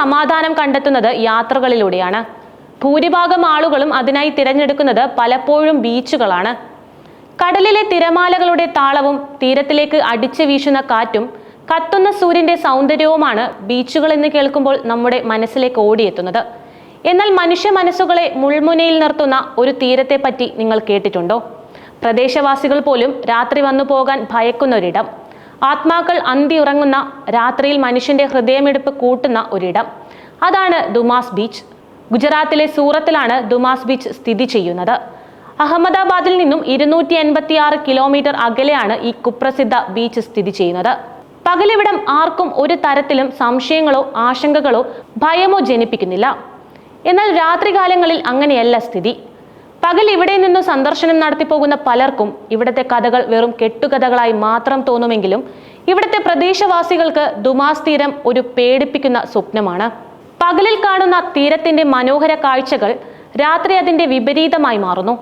സമാധാനം കണ്ടെത്തുന്നത് യാത്രകളിലൂടെയാണ്. ഭൂരിഭാഗം ആളുകളും അതിനായി തിരഞ്ഞെടുക്കുന്നത് പലപ്പോഴും ബീച്ചുകളാണ്. കടലിലെ തിരമാലകളുടെ താളവും തീരത്തിലേക്ക് അടിച്ചു വീശുന്ന കാറ്റും കത്തുന്ന സൂര്യന്റെ സൗന്ദര്യവുമാണ് ബീച്ചുകൾ എന്ന് കേൾക്കുമ്പോൾ നമ്മുടെ മനസ്സിലേക്ക് ഓടിയെത്തുന്നത്. എന്നാൽ മനുഷ്യ മനസ്സുകളെ മുൾമുനയിൽ നിർത്തുന്ന ഒരു തീരത്തെപ്പറ്റി നിങ്ങൾ കേട്ടിട്ടുണ്ടോ? പ്രദേശവാസികൾ പോലും രാത്രി വന്നു പോകാൻ ഭയക്കുന്ന ഒരിടം ആത്മാക്കൾ ഉറങ്ങുന്ന രാത്രിയിൽ മനുഷ്യന്റെ ഹൃദയമെടുപ്പ് കൂട്ടുന്ന ഒരിടം. അതാണ് ദുമാസ് ബീച്ച്. ഗുജറാത്തിലെ സൂറത്തിലാണ് ദുമാസ് ബീച്ച് സ്ഥിതി ചെയ്യുന്നത്. അഹമ്മദാബാദിൽ നിന്നും ഇരുന്നൂറ്റി എൺപത്തി ആറ് കിലോമീറ്റർ അകലെയാണ് ഈ കുപ്രസിദ്ധ ബീച്ച് സ്ഥിതി ചെയ്യുന്നത്. പകലിവിടം ആർക്കും ഒരു തരത്തിലും സംശയങ്ങളോ ആശങ്കകളോ ഭയമോ ജനിപ്പിക്കുന്നില്ല. എന്നാൽ രാത്രികാലങ്ങളിൽ അങ്ങനെയല്ല സ്ഥിതി. പകൽ ഇവിടെ നിന്നും സന്ദർശനം നടത്തിപ്പോകുന്ന പലർക്കും ഇവിടുത്തെ കഥകൾ വെറും കെട്ടുകഥകളായി മാത്രം തോന്നുമെങ്കിലും ഇവിടുത്തെ പ്രദേശവാസികൾക്ക് ദുമാസ് തീരം ഒരു പേടിപ്പിക്കുന്ന സ്വപ്നമാണ്. പകലിൽ കാണുന്ന തീരത്തിന്റെ മനോഹര കാഴ്ചകൾ രാത്രി അതിന്റെ വിപരീതമായി മാറുന്നു.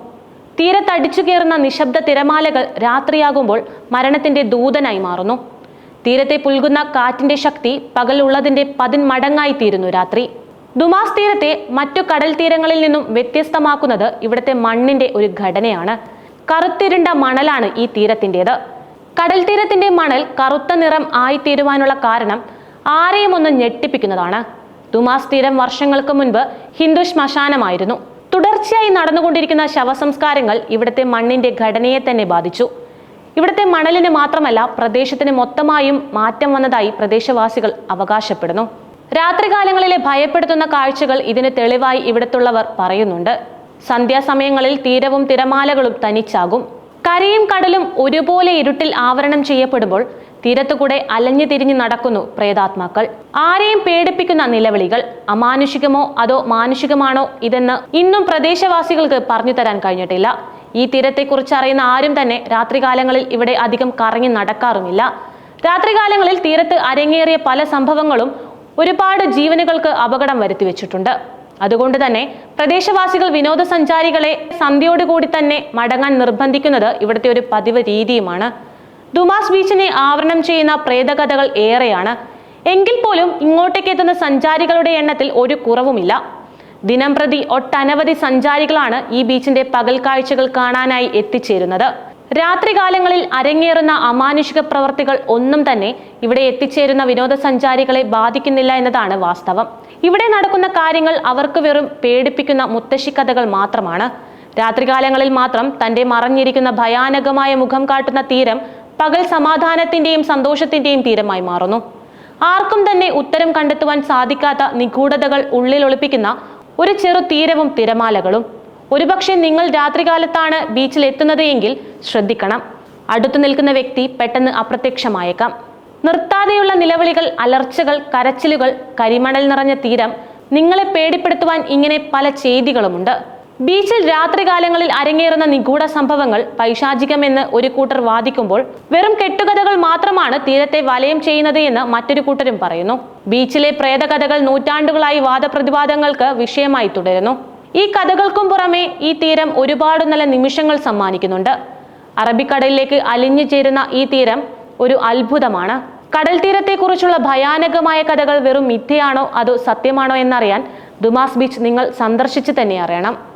തീരത്തടിച്ചു കയറുന്ന നിശബ്ദ തിരമാലകൾ രാത്രിയാകുമ്പോൾ മരണത്തിന്റെ ദൂതനായി മാറുന്നു. തീരത്തെ പുൽകുന്ന കാറ്റിന്റെ ശക്തി പകലുള്ളതിന്റെ പതിന്മടങ്ങായി തീരുന്നു രാത്രി. ദുമാസ് തീരത്തെ മറ്റു കടൽ തീരങ്ങളിൽ നിന്നും വ്യത്യസ്തമാക്കുന്നത് ഇവിടുത്തെ മണ്ണിന്റെ ഒരു ഘടനയാണ്. കറുത്തിരുണ്ട മണലാണ് ഈ തീരത്തിന്റെത്. കടൽ തീരത്തിന്റെ മണൽ കറുത്ത നിറം ആയിത്തീരുവാനുള്ള കാരണം ആരെയും ഒന്ന് ഞെട്ടിപ്പിക്കുന്നതാണ്. ദുമാസ് തീരം വർഷങ്ങൾക്ക് മുൻപ് ഹിന്ദു ശ്മശാനമായിരുന്നു. തുടർച്ചയായി നടന്നുകൊണ്ടിരിക്കുന്ന ശവസംസ്കാരങ്ങൾ ഇവിടുത്തെ മണ്ണിന്റെ ഘടനയെ തന്നെ ബാധിച്ചു. ഇവിടുത്തെ മണലിന് മാത്രമല്ല പ്രദേശത്തിന് മൊത്തമായും മാറ്റം വന്നതായി പ്രദേശവാസികൾ അവകാശപ്പെടുന്നു. രാത്രികാലങ്ങളിലെ ഭയപ്പെടുത്തുന്ന കാഴ്ചകൾ ഇതിന് തെളിവായി ഇവിടത്തുള്ളവർ പറയുന്നുണ്ട്. സന്ധ്യാസമയങ്ങളിൽ തീരവും തിരമാലകളും തനിച്ചാകും. കരയും കടലും ഒരുപോലെ ഇരുട്ടിൽ ആവരണം ചെയ്യപ്പെടുമ്പോൾ തീരത്തുകൂടെ അലഞ്ഞു തിരിഞ്ഞു നടക്കുന്നു പ്രേതാത്മാക്കൾ. ആരെയും പേടിപ്പിക്കുന്ന നിലവിളികൾ അമാനുഷികമോ അതോ മാനുഷികമാണോ ഇതെന്ന് ഇന്നും പ്രദേശവാസികൾക്ക് പറഞ്ഞു തരാൻ കഴിഞ്ഞിട്ടില്ല. ഈ തീരത്തെക്കുറിച്ച് അറിയുന്ന ആരും തന്നെ രാത്രികാലങ്ങളിൽ ഇവിടെ അധികം കറങ്ങി നടക്കാറുമില്ല. രാത്രികാലങ്ങളിൽ തീരത്ത് അരങ്ങേറിയ പല സംഭവങ്ങളും ഒരുപാട് ജീവനുകൾക്ക് അപകടം വരുത്തി വെച്ചിട്ടുണ്ട്. അതുകൊണ്ട് തന്നെ പ്രദേശവാസികൾ വിനോദസഞ്ചാരികളെ സന്ധ്യയോടുകൂടി തന്നെ മടങ്ങാൻ നിർബന്ധിക്കുന്നത് ഇവിടുത്തെ ഒരു പതിവ് രീതിയുമാണ്. ദുമാസ് ബീച്ചിനെ ആവരണം ചെയ്യുന്ന പ്രേതകഥകൾ ഏറെയാണ്. എങ്കിൽ പോലും ഇങ്ങോട്ടേക്ക് എത്തുന്ന സഞ്ചാരികളുടെ എണ്ണത്തിൽ ഒരു കുറവുമില്ല. ദിനം പ്രതി ഒട്ടനവധി സഞ്ചാരികളാണ് ഈ ബീച്ചിന്റെ പകൽ കാഴ്ചകൾ കാണാനായി എത്തിച്ചേരുന്നത്. രാത്രികാലങ്ങളിൽ അരങ്ങേറുന്ന അമാനുഷിക പ്രവർത്തികൾ ഒന്നും തന്നെ ഇവിടെ എത്തിച്ചേരുന്ന വിനോദസഞ്ചാരികളെ ബാധിക്കുന്നില്ല എന്നതാണ് വാസ്തവം. ഇവിടെ നടക്കുന്ന കാര്യങ്ങൾ അവർക്ക് വെറും പേടിപ്പിക്കുന്ന മുത്തശ്ശി കഥകൾ മാത്രമാണ്. രാത്രികാലങ്ങളിൽ മാത്രം തന്റെ മറഞ്ഞിരിക്കുന്ന ഭയാനകമായ മുഖം കാട്ടുന്ന തീരം പകൽ സമാധാനത്തിന്റെയും സന്തോഷത്തിന്റെയും തീരമായി മാറുന്നു. ആർക്കും തന്നെ ഉത്തരം കണ്ടെത്തുവാൻ സാധിക്കാത്ത നിഗൂഢതകൾ ഉള്ളിലൊളിപ്പിക്കുന്ന ഒരു ചെറു തീരവും തിരമാലകളും. ഒരുപക്ഷെ നിങ്ങൾ രാത്രികാലത്താണ് ബീച്ചിൽ എത്തുന്നത് എങ്കിൽ ശ്രദ്ധിക്കണം. അടുത്തു നിൽക്കുന്ന വ്യക്തി പെട്ടെന്ന് അപ്രത്യക്ഷമായേക്കാം. നിർത്താതെയുള്ള നിലവിളികൾ അലർച്ചകൾ കരച്ചിലുകൾ കരിമണൽ നിറഞ്ഞ തീരം നിങ്ങളെ പേടിപ്പെടുത്തുവാൻ ഇങ്ങനെ പല ചെയ്തികളുമുണ്ട്. ബീച്ചിൽ രാത്രികാലങ്ങളിൽ അരങ്ങേറുന്ന നിഗൂഢ സംഭവങ്ങൾ പൈശാചികമെന്ന് ഒരു കൂട്ടർ വാദിക്കുമ്പോൾ വെറും കെട്ടുകഥകൾ മാത്രമാണ് തീരത്തെ വലയം ചെയ്യുന്നത് എന്ന് മറ്റൊരു കൂട്ടരും പറയുന്നു. ബീച്ചിലെ പ്രേതകഥകൾ നൂറ്റാണ്ടുകളായി വാദപ്രതിവാദങ്ങൾക്ക് വിഷയമായി തുടരുന്നു. ഈ കഥകൾക്കും പുറമെ ഈ തീരം ഒരുപാട് നല്ല നിമിഷങ്ങൾ സമ്മാനിക്കുന്നുണ്ട്. അറബിക്കടലിലേക്ക് അലിഞ്ഞു ചേരുന്ന ഈ തീരം ഒരു അത്ഭുതമാണ്. കടൽ തീരത്തെക്കുറിച്ചുള്ള ഭയാനകമായ കഥകൾ വെറും മിഥ്യയാണോ അതോ സത്യമാണോ എന്നറിയാൻ ദുമാസ് ബീച്ച് നിങ്ങൾ സന്ദർശിച്ച് തന്നെ അറിയണം.